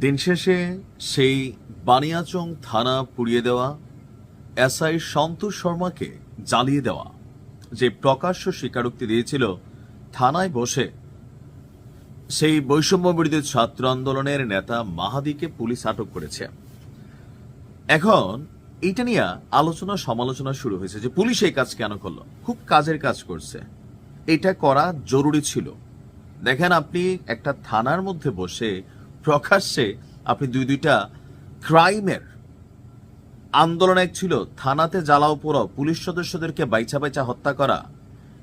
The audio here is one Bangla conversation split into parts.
দিন শেষে সেই বানিয়াচং থানা পুড়িয়ে দেওয়া, এসআই সন্তোষ শর্মাকে জ্বালিয়ে দেওয়া যে প্রকাশ্য স্বীকারোক্তি দিয়েছিল থানায় বসে। সেই বৈষম্য বিরোধী ছাত্র আন্দোলনের নেতা মাহাদিকে পুলিশ আটক করেছে। এখন এইটা নিয়ে আলোচনা সমালোচনা শুরু হয়েছে যে পুলিশ এই কাজ কেন করল? খুব কাজের কাজ করছে। এটা করা জরুরি ছিল। দেখেন আপনি একটা থানার মধ্যে বসে প্রকাশ্যে আপনি দুই দুইটা ক্রাইমের আন্দোলন এক ছিল, থানাতে জ্বালাও পোড়াও, পুলিশ সদস্যদেরকে বাইচা বাইচা হত্যা করা,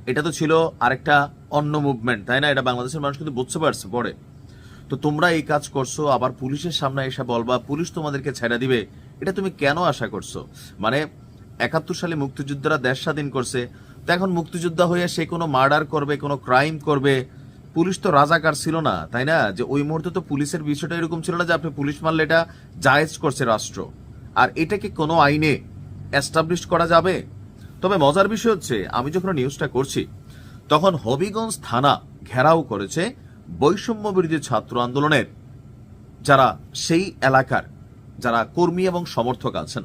এটা তো ছিল আরেকটা অন্য মুভমেন্ট তাই না? এটা বাংলাদেশের মানুষ কিন্তু বুঝতে পারছে পরে। তো তোমরা এই কাজ করছ, আবার পুলিশের সামনে এসে বলবা, পুলিশ তোমাদেরকে ছেড়ে দিবে। এটা তুমি কেন আশা করছ? মানে একাত্তর সালে মুক্তিযোদ্ধারা দেশ স্বাধীন করছে, তো এখন মুক্তিযোদ্ধা হয়ে সে কোনো মার্ডার করবে, কোনো ক্রাইম করবে পুলিশ তো রাজাকার ছিল না, তাই না? যে ওই মুহূর্তে তো পুলিশের বিষয়টা এরকম ছিল না যে আপনি পুলিশ মারলে এটা জায়েজ করছে রাষ্ট্র। আর এটাকে কোনো আইনে এস্টাবলিশ করা যাবে? তবে মজার বিষয় হচ্ছে, আমি যখন নিউজটা করছি, তখন হবিগঞ্জ থানা ঘেরাও করেছে বৈষম্য বিরোধী ছাত্র আন্দোলনের যারা সেই এলাকার, যারা কর্মী এবং সমর্থক আছেন।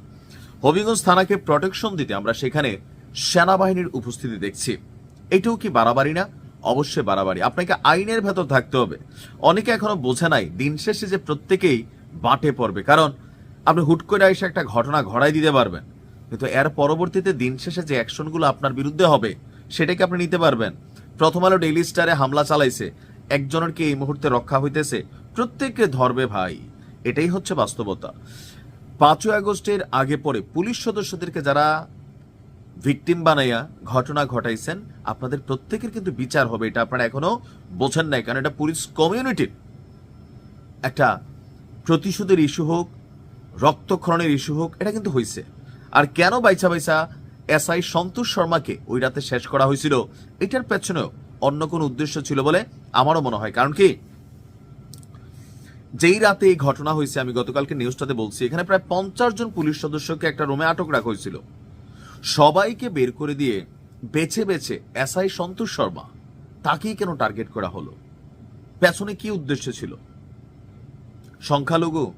হবিগঞ্জ থানাকে প্রোটেকশন দিতে আমরা সেখানে সেনাবাহিনীর উপস্থিতি দেখছি। এটাও কি বাড়াবাড়ি না? অবশ্যই বাড়াবাড়ি। আপনাকে আইনের ভেতর থাকতে হবে। অনেকে এখনও বোঝে নাই, দিন শেষে যে প্রত্যেকেই বাটে পড়বে। কারণ আপনি হুট করে এসে একটা ঘটনা ঘটাই দিতে পারবেন। কিন্তু এর পরবর্তীতে দিন শেষে যে অ্যাকশনগুলো আপনার বিরুদ্ধে হবে, সেটাকে আপনি নিতে পারবেন। প্রথম আলো ডেইলি স্টারে হামলা চালাইছে, একজনের কি এই মুহূর্তে রক্ষা হইতেছে? প্রত্যেককে ধরবে ভাই। এটাই হচ্ছে বাস্তবতা। পাঁচই আগস্টের আগে পরে পুলিশ সদস্যদেরকে যারা ভিকটিম বানাইয়া ঘটনা ঘটাইছেন, আপনাদের প্রত্যেকের কিন্তু বিচার হবে, এটা আপনারা এখনও বোঝেন নাই, কারণ এটা পুলিশ কমিউনিটির একটা প্রতিশোধের ইস্যু হোক, রক্তক্ষরণের ইস্যু হোক, এটা কিন্তু হয়েছে আর কেন বাইচা বাইচা এসআই সন্তোষ শর্মাকে ওই রাতে শেষ করা হয়েছিল, এটার পেছনেও অন্য কোনো উদ্দেশ্য ছিল বলে আমারও মনে হয়। কারণ কি? যেই রাতে এই ঘটনা হয়েছে, আমি গতকালকে নিউজটাতে বলছি, এখানে প্রায় পঞ্চাশ জন পুলিশ সদস্যকে একটা রুমে আটক রাখা হয়েছিল। সবাইকে বের করে দিয়ে বেছে বেছে এসআই সন্তোষ শর্মা, তাকেই কেন টার্গেট করা হলো? পেছনে কি উদ্দেশ্য ছিল? সংখ্যালঘু,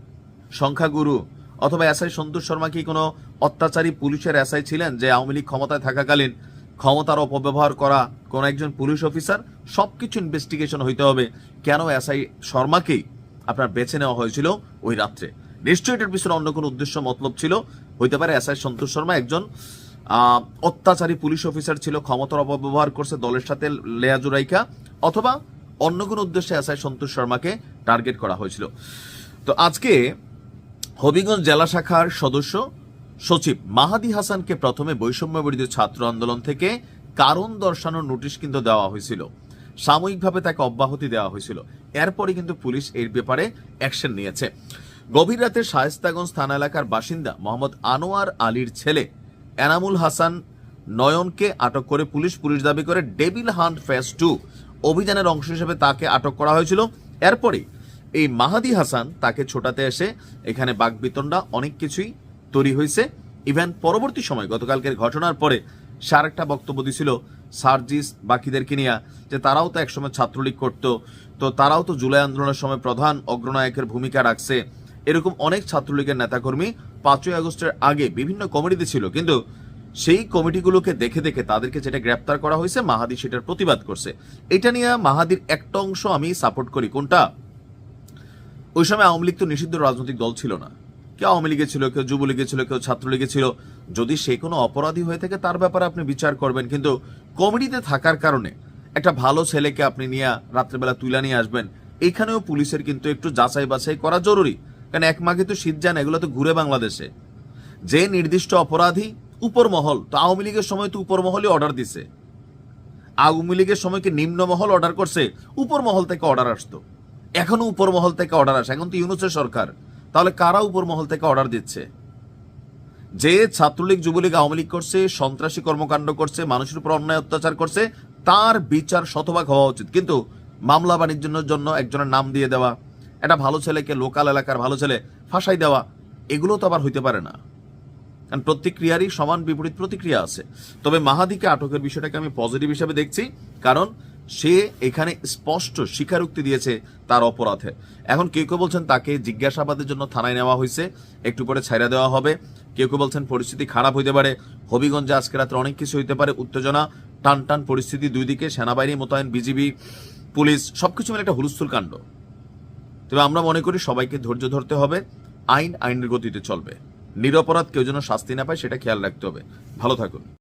সংখ্যাগুরু অথবা এসআই সন্তোষ শর্মা কি কোনো অত্যাচারী পুলিশের এসআই ছিলেন যে আওয়ামী লীগ ক্ষমতায় থাকাকালীন ক্ষমতার অপব্যবহার করা কোন একজন পুলিশ অফিসার? সবকিছু ইনভেস্টিগেশন হইতে হবে। কেন এসআই শর্মাকেই আপনার বেছে নেওয়া হয়েছিল ওই রাত্রে? নিশ্চয়ই এটার পিছনে অন্য কোনো উদ্দেশ্য, মতলব ছিল? হইতে পারে এসআই সন্তোষ শর্মা একজন অত্যাচারী পুলিশ অফিসার ছিল, ক্ষমতার অপব্যবহার করছে দলের সাথে লেয়াজুরাইকা অথবা অন্য কোনো উদ্দেশ্যে এসআই সন্তোষ শর্মাকে টার্গেট করা হয়েছিল। তো আজকে হবিগঞ্জ জেলা শাখার সদস্য সচিব মাহাদি হাসানকে প্রথমে বৈষম্য বিরোধী ছাত্র আন্দোলন থেকে কারণ দর্শানোর নোটিশ কিন্তু দেওয়া হয়েছিল। সাময়িকভাবে তাকে অব্যাহতি দেওয়া হয়েছিল। এরপরে কিন্তু পুলিশ এর ব্যাপারে অ্যাকশন নিয়েছে। গভীর রাতে শায়েস্তাগঞ্জ থানা এলাকার বাসিন্দা মোহাম্মদ আনোয়ার আলীর ছেলে এনামুল হাসান নয়নকে আটক করে পুলিশ পুলিশ দাবি করে ডেভিল হান্ট ফেস টু অভিযানের অংশ হিসেবে তাকে আটক করা হয়েছিল। এরপরে এই মাহাদি হাসান তাকে ছোটাতে এসে এখানে বাগবিতণ্ডা অনেক কিছুই তৈরি হয়েছে। ইভেন পরবর্তী সময় গতকালকের ঘটনার পরে সার একটা বক্তব্য দিছিল সার্জিস বাকিদেরকে নিয়ে যে তারাও তো একসময় ছাত্রলীগ করতো, তো তারাও তো জুলাই আন্দোলনের সময় প্রধান অগ্রনায়কের ভূমিকা রাখছে। এরকম অনেক ছাত্রলীগের নেতাকর্মী পাঁচই আগস্টের আগে বিভিন্ন কমিটিতে ছিল, কিন্তু সেই কমিটিগুলোকে দেখে দেখে তাদেরকে যেটা গ্রেপ্তার করা হয়েছে মাহাদি সেটার প্রতিবাদ করছে। এটা নিয়ে মাহাদির একটা অংশ আমি সাপোর্ট করি। কোনটা? ওই সময় আওয়ামী লীগ তো নিষিদ্ধ রাজনৈতিক দল ছিল না। কেউ আওয়ামী লীগে ছিল, কেউ যুবলীগে ছিল, কেউ ছাত্রলীগে ছিল। যদি সে কোনো অপরাধী হয়ে থাকে, তার ব্যাপারে আপনি বিচার করবেন। কিন্তু কমিটিতে থাকার কারণে একটা ভালো ছেলেকে আপনি নিয়ে রাত্রেবেলা তুলে নিয়ে আসবেন, এখানেও পুলিশের কিন্তু একটু যাচাই বাছাই করা জরুরি। কারণ এক মাঘে তো শীত যান এগুলো তো ঘুরে বাংলাদেশে। যে নির্দিষ্ট অপরাধী উপর মহল তো আওয়ামী লীগের সময় তো উপর মহলই অর্ডার দিছে। আওয়ামী লীগের সময় কি নিম্ন মহল অর্ডার করছে? উপর মহল থেকে অর্ডার আসতো। এখনও উপর মহল থেকে অর্ডার আসে, এখন তো ইউনুসের সরকার। তাহলে কারা উপর মহল থেকে অর্ডার দিচ্ছে? যে ছাত্রলীগ, যুবলীগ আওয়ামী লীগ করছে, সন্ত্রাসী কর্মকাণ্ড করছে, মানুষের উপর অন্যায় অত্যাচার করছে, তার বিচার শতভাগ হওয়া উচিত। কিন্তু মামলা বাণিজ্যের জন্য একজনের নাম দিয়ে দেওয়া একটা ভালো ছেলেকে লোকাল এলাকার ভালো ছেলে ফাঁসাই দেওয়া, এগুলো তো আবার হইতে পারে না। কারণ প্রতিক্রিয়ারই সমান বিপরীত প্রতিক্রিয়া আছে। তবে মাহাদিকে আটকের বিষয়টাকে আমি পজিটিভ হিসেবে দেখছি, কারণ সে এখানে স্পষ্ট স্বীকারোক্তি দিয়েছে তার অপরাধে। এখন কেউ কেউ বলছেন তাকে জিজ্ঞাসাবাদের জন্য থানায় নেওয়া হয়েছে, একটু পরে ছাইরা দেওয়া হবে। কেউ কেউ বলছেন পরিস্থিতি খারাপ হইতে পারে, হবিগঞ্জে আজকে রাত্রে অনেক কিছু হইতে পারে, উত্তেজনা টান টান পরিস্থিতি দুই দিকে, সেনাবাহিনী, মোতায়েন, বিজিবি, পুলিশ, সবকিছু মিলে একটা হুলস্থুল কাণ্ড। তবে আমরা মনে করি সবাইকে ধৈর্য ধরতে হবে, আইন আইনের গতিতে চলবে। নিরপরাধ কেউ যেন শাস্তি না পায়, সেটা খেয়াল রাখতে হবে। ভালো থাকুন।